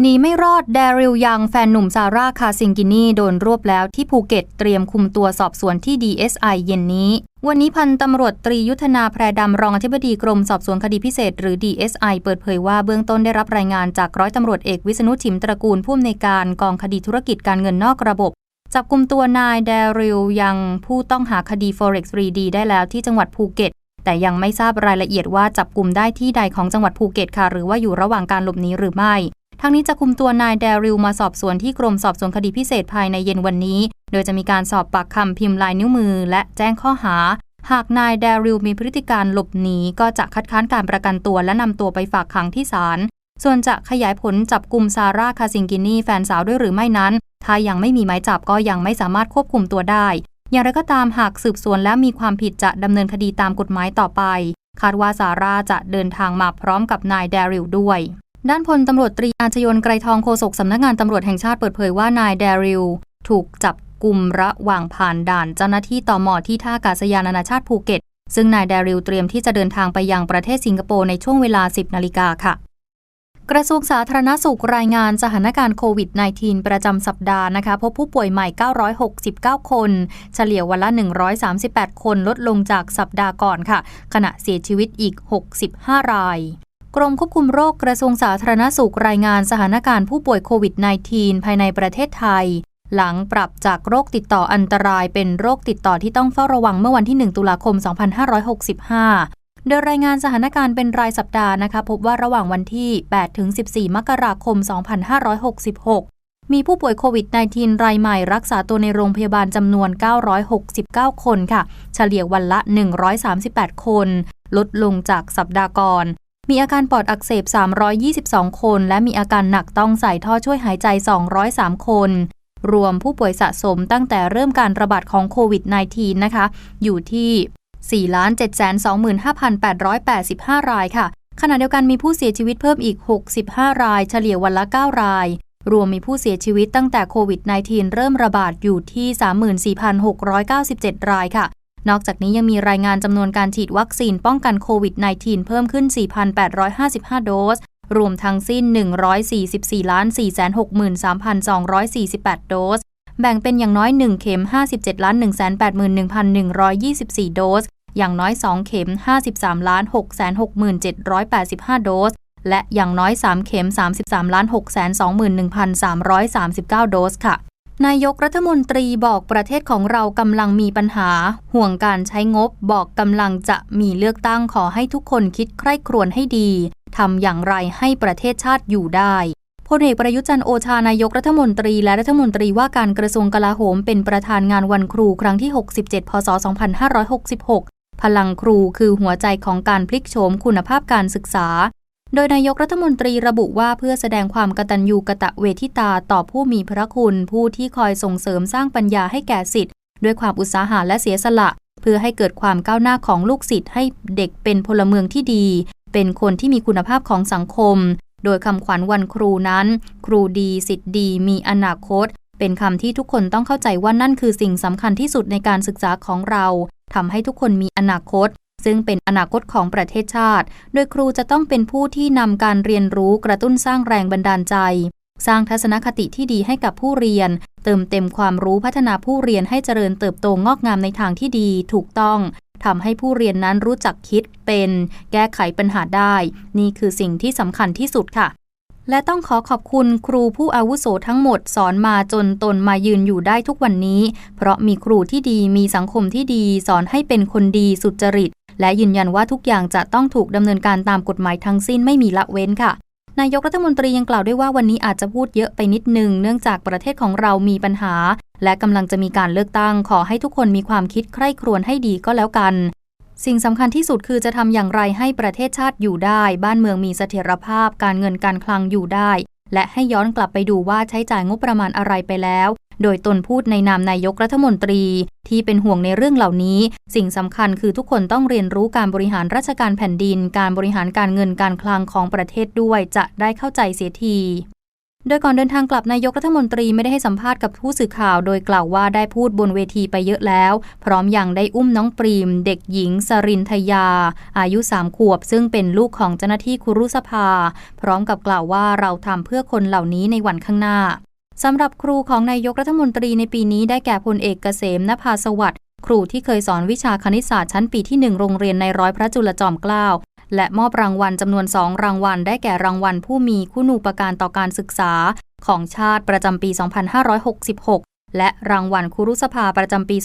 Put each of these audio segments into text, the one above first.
หนีไม่รอดแดริลยังแฟนหนุ่มซาร่าคาซิงกินีโดนรวบแล้วที่ภูเก็ตเตรียมคุมตัวสอบสวนที่ DSI เย็นนี้ วันนี้พันตำรวจตรียุทธนาแพรดำรองอธิบดีกรมสอบสวนคดีพิเศษ หรือ DSI เปิดเผยว่าเบื้องต้นได้รับรายงานจากร้อยตำรวจเอกวิษณุชิมตระกูลผู้อำนวยการกองคดีธุรกิจการเงินนอกระบบจับกลุ่มตัวนายแดริลยังผู้ต้องหาคดี Forex 3D ได้แล้วที่จังหวัดภูเก็ตแต่ยังไม่ทราบรายละเอียดว่าจับกลุ่มได้ที่ใดของจังหวัดภูเก็ตค่ะ หรือว่าอยู่ระหว่างการหลบหนีหรือไม่ ทั้งนี้จะคุมตัวนายแดริลมาสอบสวนที่กรมสอบสวนคดีพิเศษภายในเย็นวันนี้ โดยจะมีการสอบปากคำพิมพ์ลายนิ้วมือ และแจ้งข้อหา หากนายแดริลมีพฤติการหลบหนีก็จะคัดค้านการประกันตัวและนำตัวไปฝากขังที่ศาล ส่วนจะขยายผลจับกลุ่มซาร่าคาซิงกินีแฟนสาวด้วยหรือไม่นั้น ถ้ายังไม่มีหมายจับก็ยังไม่สามารถควบคุมตัวได้ อย่างไรก็ตามหากสืบสวนและมีความผิดจะดำเนินคดีตามกฎหมายต่อไป คาดว่าซาร่าจะเดินทางมาพร้อมกับนายแดริลด้วย ด้านพลตำรวจตรีอาชยนไกรทองโฆษกสำนักงานตำรวจแห่งชาติเปิดเผยว่านายเดริลถูกจับกลุ่มระหว่างผ่านด่านเจ้าหน้าที่ต่อมอที่ท่าอากาศยานนานาชาติภูเก็ต ซึ่งนายเดริลเตรียมที่จะเดินทางไปยังประเทศสิงคโปร์ในช่วงเวลา 10 นาฬิกาค่ะ กระทรวงสาธารณสุขรายงานสถานการณ์โควิด -19 ประจำสัปดาห์นะคะพบผู้ป่วยใหม่ 969 คน เฉลี่ยวันละ 138 คนลดลงจากสัปดาห์ก่อนค่ะ ขณะเสียชีวิตอีก 65 ราย กรมควบคุมโรคกระทรวงสาธารณสุขรายงานสถานการณ์ผู้ป่วยโควิด -19 ภายในประเทศไทย หลังปรับจากโรคติดต่ออันตรายเป็นโรคติดต่อที่ต้องเฝ้าระวังเมื่อวันที่ 1 ตุลาคม 2565 โดยรายงานสถานการณ์เป็นรายสัปดาห์นะคะพบว่าระหว่างวันที่ 8 ถึง 14 มกราคม 2566 มีผู้ป่วยโควิด -19 รายใหม่รักษาตัวในโรงพยาบาลจำนวน 969 คนค่ะ เฉลี่ยวันละ 138 คน ลดลงจากสัปดาห์ก่อน มีอาการปอดอักเสบ 322 คน และมีอาการหนักต้องใส่ท่อช่วยหายใจ 203 คน รวมผู้ป่วยสะสมตั้งแต่เริ่มการระบาดของโควิด -19 นะคะ อยู่ที่ 4,725,885 รายค่ะ ขณะเดียวกันมีผู้เสียชีวิตเพิ่มอีก 65 ราย เฉลี่ยวันละ 9 ราย รวมมีผู้เสียชีวิตตั้งแต่โควิด -19 เริ่มระบาดอยู่ที่ 34,697 รายค่ะ นอกจากนี้ยังมีรายงานจำนวนการฉีดวัคซีนป้องกันโควิด -19 เพิ่มขึ้น 4,855 โดส รวมทั้งสิ้น 144ล้าน463,248 โดส แบ่งเป็นอย่างน้อย 1 เข็ม 57ล้าน181,124 โดส อย่างน้อย 2 เข็ม 53ล้าน667,85 โดส และอย่างน้อย 3 เข็ม 33ล้าน621,339 โดสค่ะ นายกรัฐมนตรีบอกประเทศของเรากำลังมีปัญหา ห่วงการใช้งบบอกกำลังจะมีเลือกตั้งขอให้ทุกคนคิดใคร่ครวญให้ดีทำอย่างไรให้ประเทศชาติอยู่ได้พลเอกประยุจันโอชานายกรัฐมนตรีและรัฐมนตรีว่าการกระทรวงกลาโหมเป็นประธานงานวันครูครั้งที่ 67 พศ 2566 พลังครูคือหัวใจของการพลิกโฉมคุณภาพการศึกษา โดยนายกรัฐมนตรีระบุว่าเพื่อแสดงความกตัญญูกะตะเวทิตาต่อผู้มีพระคุณ ผู้ที่คอยส่งเสริมสร้างปัญญาให้แก่สิทธิ์ด้วยความอุตสาหะและเสียสละ เพื่อให้เกิดความก้าวหน้าของลูกศิษย์ให้เด็กเป็นพลเมืองที่ดี เป็นคนที่มีคุณภาพของสังคม โดยคำขวัญวันครูนั้น ครูดีสิทธิ์ดี มีอนาคต เป็นคำที่ทุกคนต้องเข้าใจว่านั่นคือสิ่งสำคัญที่สุดในการศึกษาของเราทำให้ทุกคนมีอนาคต ซึ่งเป็นอนาคตของประเทศชาติ โดยครูจะต้องเป็นผู้ที่นำการเรียนรู้กระตุ้นสร้างแรงบันดาลใจ สร้างทัศนคติที่ดีให้กับผู้เรียน เติมเต็มความรู้พัฒนาผู้เรียนให้เจริญเติบโตงอกงามในทางที่ดีถูกต้องทำให้ผู้เรียนนั้นรู้จักคิดเป็น แก้ไขปัญหาได้ นี่คือสิ่งที่สำคัญที่สุดค่ะ และต้องขอขอบคุณครูผู้อาวุโสทั้งหมดสอนมาจนตนมายืนอยู่ได้ทุกวันนี้ เพราะมีครูที่ดีมีสังคมที่ดีสอนให้เป็นคนดีสุจริต และยืนยันว่าทุกอย่างจะต้องถูกดำเนินการตามกฎหมายทั้งสิ้นไม่มีละเว้นค่ะ นายกรัฐมนตรียังกล่าวด้วยว่าวันนี้อาจจะพูดเยอะไปนิดนึง เนื่องจากประเทศของเรามีปัญหา และกำลังจะมีการเลือกตั้ง ขอให้ทุกคนมีความคิดใคร่ครวญให้ดีก็แล้วกัน สิ่งสำคัญที่สุดคือจะทำอย่างไรให้ประเทศชาติอยู่ได้ บ้านเมืองมีเสถียรภาพ การเงินการคลังอยู่ได้ และให้ย้อนกลับไปดูว่าใช้จ่ายงบประมาณอะไรไปแล้ว โดยตนพูดในนามนายกรัฐมนตรี ที่เป็นห่วงในเรื่องเหล่านี้ สิ่งสำคัญคือทุกคนต้องเรียนรู้การบริหารราชการแผ่นดิน การบริหารการเงินการคลังของประเทศด้วยจะได้เข้าใจเสียทีโดยก่อนเดินทางกลับนายกรัฐมนตรีไม่ได้ให้สัมภาษณ์กับผู้สื่อข่าว โดยกล่าวว่าได้พูดบนเวทีไปเยอะแล้ว พร้อมอย่างได้อุ้มน้องปรีม เด็กหญิง สรินทยา อายุสามขวบ ซึ่งเป็นลูกของเจ้าหน้าที่ครุสภา พร้อมกับกล่าวว่าเราทำเพื่อคนเหล่านี้ในวันข้างหน้า สำหรับครูของนายกรัฐมนตรีในปีนี้ได้แก่พลเอกเกษมนภาสวัสดิ์ครูที่เคยสอนวิชาคณิตศาสตร์ชั้นปีที่ 1 โรงเรียนในร้อยพระจุลจอมเกล้าและมอบรางวัลจำนวนสองรางวัล ได้แก่รางวัลผู้มีคุณูปการต่อการศึกษา ของชาติประจำปี 2566 และรางวัลครุสภาประจำปี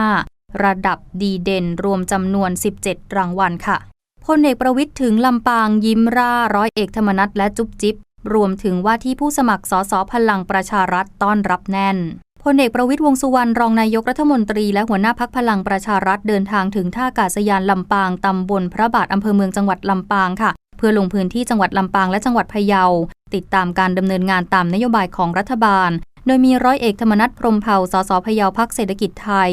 2565 ระดับดีเด่นรวมจำนวน 17 รางวัลค่ะพลเอกประวิทย์ถึงลำปางยิ้มร่าร้อยเอกธรรมนัฐและจุ๊บจิ๊บ รวมถึงว่าที่ผู้สมัครสสพลังประชารัฐต้อนรับแน่นพลเอกประวิทย์วงสุวรรณรองนายกรัฐมนตรีและหัวหน้าพักพลังประชารัฐเดินทางถึงท่าอากาศยานลำปางตำบลพระบาทอำเภอเมืองจังหวัดลำปางค่ะ เพื่อลงพื้นที่จังหวัดลำปางและจังหวัดพะเยา ติดตามการดำเนินงานตามนโยบายของรัฐบาล โดยมีร้อยเอกธรรมนัฐพรมเผ่าสสพะเยาพักเศรษฐกิจไทย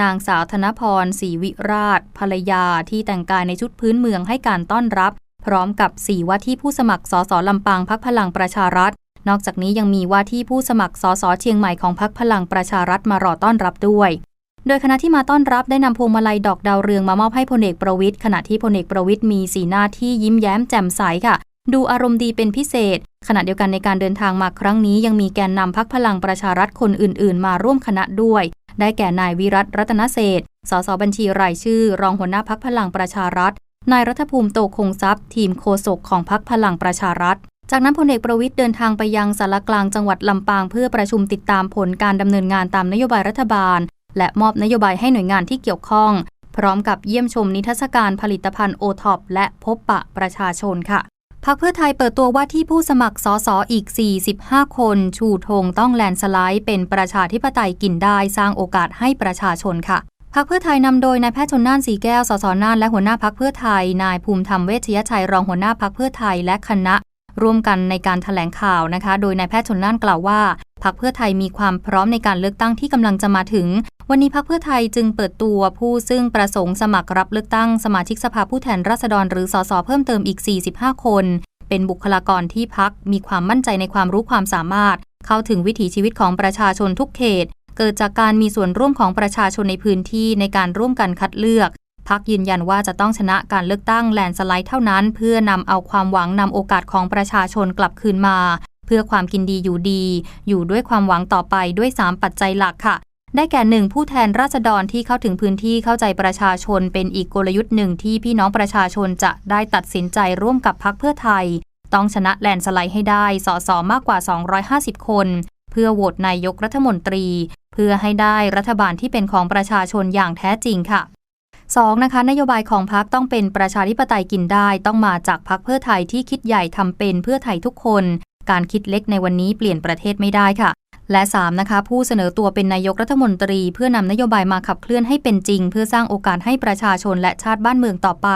นางสาวธนพรศรีวิราชภรรยาที่แต่งกายในชุดพื้นเมืองให้การต้อนรับ พร้อมกับสี่ว่าที่ผู้สมัครสสลำปางพักพลังประชารัฐ นอกจากนี้ยังมีว่าที่ผู้สมัครสสเชียงใหม่ของพรรคพลังประชารัฐมารอต้อนรับด้วย โดยคณะที่มาต้อนรับได้นำพวงมาลัยดอกดาวเรืองมามอบให้พลเอกประวิทย์ขณะที่พลเอกประวิทย์มีสีหน้าที่ยิ้มแย้มแจ่มใสค่ะ ดูอารมณ์ดีเป็นพิเศษ ขณะเดียวกันในการเดินทางมาครั้งนี้ยังมีแกนนำพักพลังประชารัฐคนอื่น ๆ มาร่วมคณะด้วย ได้แก่นายวิรัตรัตนเศษสสบัญชีรายชื่อ รองหัวหน้าพักพลังประชารัฐ นายรัฐภูมิโตคงทรัพย์ ทีมโฆษกของพักพลังประชารัฐ จากนั้นพลเอกประวิทย์เดินทางไปยังสารกลางจังหวัดลำปาง เพื่อประชุมติดตามผลการดำเนินงานตามนโยบายรัฐบาล และมอบนโยบายให้หน่วยงานที่เกี่ยวข้อง พร้อมกับเยี่ยมชมนิทรรศการผลิตภัณฑ์โอท็อปและพบปะประชาชนค่ะพรรคเพื่อไทยเปิดตัวว่าที่ผู้สมัครสสออีก 45 คน ชูธงต้องแลนสไลด์เป็นประชาธิปไตยกินได้สร้างโอกาสให้ประชาชนค่ะ พักเพื่อไทยนำโดยนายแพทย์ชนน่านสีแก้ว สสน่านและหัวหน้าพักเพื่อไทย นายภูมิธรรมเวชยชัยรองหัวหน้าพักเพื่อไทยและคณะ ร่วมกันในการถแถลงข่าวนะคะ โดยนายแพทย์ชนน่านกล่าวว่าพักเพื่อไทยมีความพร้อมในการเลือกตั้งที่กำลังจะมาถึง วันนี้พักเพื่อไทยจึงเปิดตัวผู้ซึ่งประสงค์สมัครรับเลือกตั้งสมาชิกสภาผู้แทนราษฎรหรือสสเพิ่มเติมอีก 45 คน เป็นบุคลากรที่พักมีความมั่นใจในความรู้ความสามารถ เข้าถึงวิถีชีวิตของประชาชนทุกเขต เกิดจากการมีส่วนร่วมของประชาชนในพื้นที่ในการร่วมกันคัดเลือกพักยืนยันว่าจะต้องชนะการเลือกตั้งแลนสไลด์เท่านั้น เพื่อนำเอาความหวังนำโอกาสของประชาชนกลับคืนมา เพื่อความกินดีอยู่ดี อยู่ด้วยความหวังต่อไปด้วย 3 ปัจจัยหลักค่ะ ได้แก่หนึ่งผู้แทนราษฎรที่เข้าถึงพื้นที่เข้าใจประชาชน เป็นอีกกลยุทธ์หนึ่งที่พี่น้องประชาชนจะได้ตัดสินใจร่วมกับพักเพื่อไทย ต้องชนะแลนสไลด์ให้ได้สสมากกว่า 250 คน เพื่อโหวตนายกรัฐมนตรี เพื่อให้ได้รัฐบาลที่เป็นของประชาชนอย่างแท้จริงค่ะ 2. นะคะนโยบายของพรรคต้องเป็นประชาธิปไตยกินได้ ต้องมาจากพรรคเพื่อไทยที่คิดใหญ่ทำเป็นเพื่อไทยทุกคน การคิดเล็กในวันนี้เปลี่ยนประเทศไม่ได้ค่ะ และ 3. นะคะ ผู้เสนอตัวเป็นนายกรัฐมนตรี เพื่อนำนโยบายมาขับเคลื่อนให้เป็นจริง เพื่อสร้างโอกาสให้ประชาชนและชาติบ้านเมืองต่อไป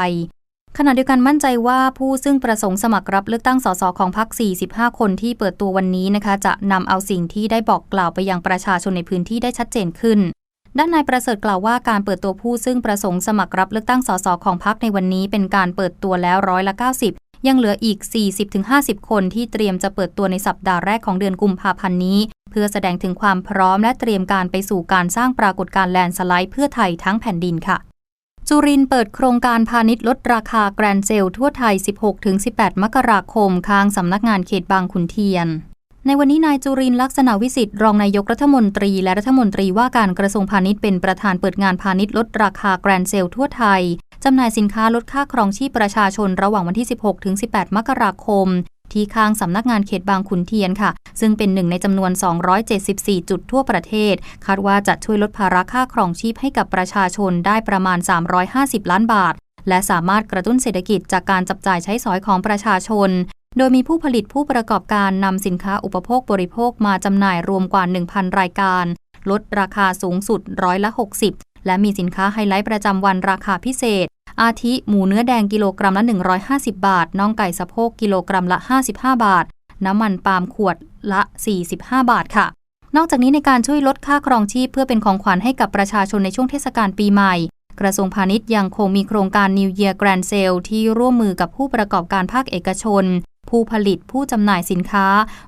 ขณะเดียวกันมั่นใจว่าผู้ซึ่งประสงค์สมัครรับเลือกตั้งสสของพรรค 45 คนที่เปิดตัววันนี้นะคะ จะนำเอาสิ่งที่ได้บอกกล่าวไปยังประชาชนในพื้นที่ได้ชัดเจนขึ้น ด้านนายประเสริฐกล่าวว่าการเปิดตัวผู้ซึ่งประสงค์สมัครรับเลือกตั้งสสของพรรคในวันนี้ เป็นการเปิดตัวแล้วร้อยละ 90 ยังเหลืออีก 40-50 คนที่เตรียมจะเปิดตัวในสัปดาห์แรกของเดือนกุมภาพันธ์นี้ เพื่อแสดงถึงความพร้อมและเตรียมการไปสู่การสร้างปรากฏการณ์แลนสไลด์เพื่อไทยทั้งแผ่นดินค่ะ จุรินเปิดโครงการพาณิชย์ลดราคาแกรนเซลทั่วไทย 16-18 มกราคมข้างสำนักงานเขตบางขุนเทียน ในวันนี้นายจุรินลักษณะวิสิทธิ์รองนายกรัฐมนตรี และรัฐมนตรีว่าการกระทรวงพาณิชย์เป็นประธานเปิดงานพาณิชย์ลดราคาแกรนเซลทั่วไทยจำหน่ายสินค้าลดค่าครองชีพประชาชนระหว่างวันที่ 16-18 มกราคม ที่ข้างสำนักงานเขตบางขุนเทียนค่ะ ซึ่งเป็นหนึ่งในจำนวน 274 จุดทั่วประเทศ คาดว่าจะช่วยลดภาระค่าครองชีพให้กับประชาชนได้ประมาณ 350 ล้านบาท และสามารถกระตุ้นเศรษฐกิจจากการจับจ่ายใช้สอยของประชาชน โดยมีผู้ผลิตผู้ประกอบการนำสินค้าอุปโภคบริโภคมาจำหน่ายรวมกว่า 1,000 รายการ ลดราคาสูงสุดร้อยละ 60 และมีสินค้าไฮไลท์ประจำวันราคาพิเศษ อาทิหมูเนื้อแดงกิโลกรัมละ 150 บาท น่องไก่สะโพกกิโลกรัมละ 55 บาท น้ำมันปาล์มขวดละ 45 บาทค่ะ นอกจากนี้ในการช่วยลดค่าครองชีพเพื่อเป็นของขวัญให้กับประชาชนในช่วงเทศกาลปีใหม่ กระทรวงพาณิชย์ยังคงมีโครงการ New Year Grand Sale ที่ร่วมมือกับผู้ประกอบการภาคเอกชน ผู้ผลิตผู้จำหน่ายสินค้า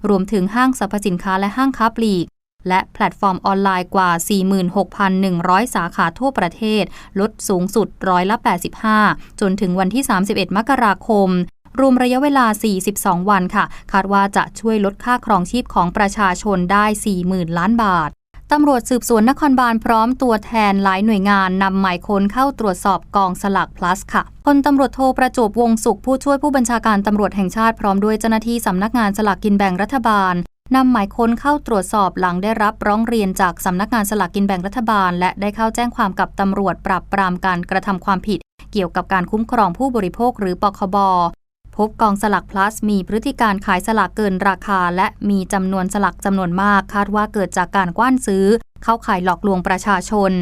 รวมถึงห้างสรรพสินค้าและห้างค้าปลีก และแพลตฟอร์มออนไลน์กว่า 46,100 สาขาทั่วประเทศ ลดสูงสุดร้อยละ 85 จนถึงวันที่ 31 มกราคม รวมระยะเวลา 42 วันค่ะ คาดว่าจะช่วยลดค่าครองชีพของประชาชนได้ 40,000 ล้านบาทตำรวจสืบสวนนครบาลพร้อมตัวแทนหลายหน่วยงานนำหมายค้นเข้าตรวจสอบกองสลาก plus ค่ะพลตำรวจโทรประจวบวงสุขผู้ช่วยผู้บัญชาการตำรวจแห่งชาติพร้อมด้วยเจ้าหน้าที่สำนักงานสลากกินแบ่งรัฐบาล นำหมายค้นเข้าตรวจสอบหลังได้รับร้องเรียนจากสำนักงานสลากกินแบ่งรัฐบาล และได้เข้าแจ้งความกับตำรวจปราบปรามการกระทำความผิด เกี่ยวกับการคุ้มครองผู้บริโภคหรือปคบพบกองสลัก plus มีพฤติการขายสลากเกินราคา และมีจำนวนสลักจำนวนมาก คาดว่าเกิดจากการกว้านซื้อ เข้าขายหลอกลวงประชาชน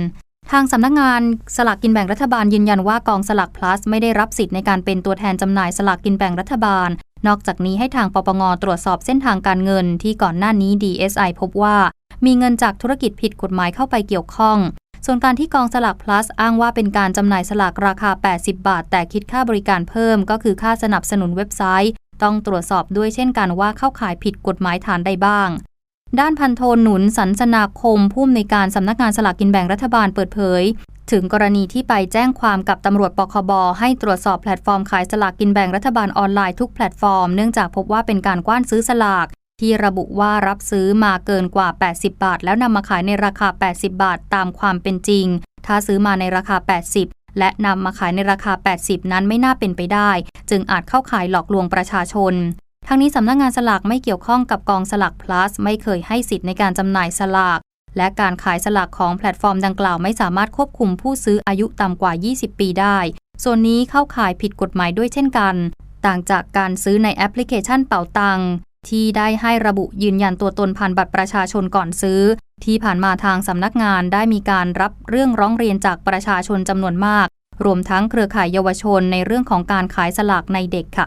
ทางสำนักงานสลากกินแบ่งรัฐบาลยืนยันว่ากองสลาก plus ไม่ได้รับสิทธิ์ในการเป็นตัวแทนจำหน่ายสลากกินแบ่งรัฐบาล นอกจากนี้ให้ทางปปงตรวจสอบเส้นทางการเงินที่ก่อนหน้านี้ DSI พบว่า มีเงินจากธุรกิจผิดกฎหมายเข้าไปเกี่ยวข้อง ส่วนการที่กองสลาก plus อ้างว่าเป็นการจำหน่ายสลากราคา 80 บาท แต่คิดค่าบริการเพิ่ม ก็คือค่าสนับสนุนเว็บไซต์ ต้องตรวจสอบด้วยเช่นกันว่าเข้าข่ายผิดกฎหมายฐานใดบ้าง ด้านพันโทหนุนสันสนาคมผู้อำนวยการสำนักงานสลากกินแบ่งรัฐบาลเปิดเผย ถึงกรณีที่ไปแจ้งความกับตำรวจปคบให้ตรวจสอบแพลตฟอร์มขายสลากกินแบ่งรัฐบาลออนไลน์ทุกแพลตฟอร์มเนื่องจากพบว่าเป็นการกว้านซื้อสลาก ที่ระบุว่ารับซื้อมาเกินกว่า 80 บาท แล้วนำมาขายในราคา 80 บาทตามความเป็นจริง ถ้าซื้อมาในราคา 80และนำมาขายในราคา 80 นั้นไม่น่าเป็นไปได้ จึงอาจเข้าขายหลอกลวงประชาชน ทั้งนี้สำนักงงานสลากไม่เกี่ยวข้องกับกองสลาก plus ไม่เคยให้สิทธิ์ในการจำหน่ายสลาก และการขายสลากของแพลตฟอร์มดังกล่าวไม่สามารถควบคุมผู้ซื้ออายุต่ำกว่า 20 ปีได้ ส่วนนี้เข้าข่ายผิดกฎหมายด้วยเช่นกัน ต่างจากการซื้อในแอปพลิเคชันเป๋าตังที่ได้ให้ระบุยืนยันตัวตนผ่านบัตรประชาชนก่อนซื้อ ที่ผ่านมาทางสำนักงานได้มีการรับเรื่องร้องเรียนจากประชาชนจำนวนมาก รวมทั้งเครือข่ายเยาวชนในเรื่องของการขายสลากในเด็กค่ะ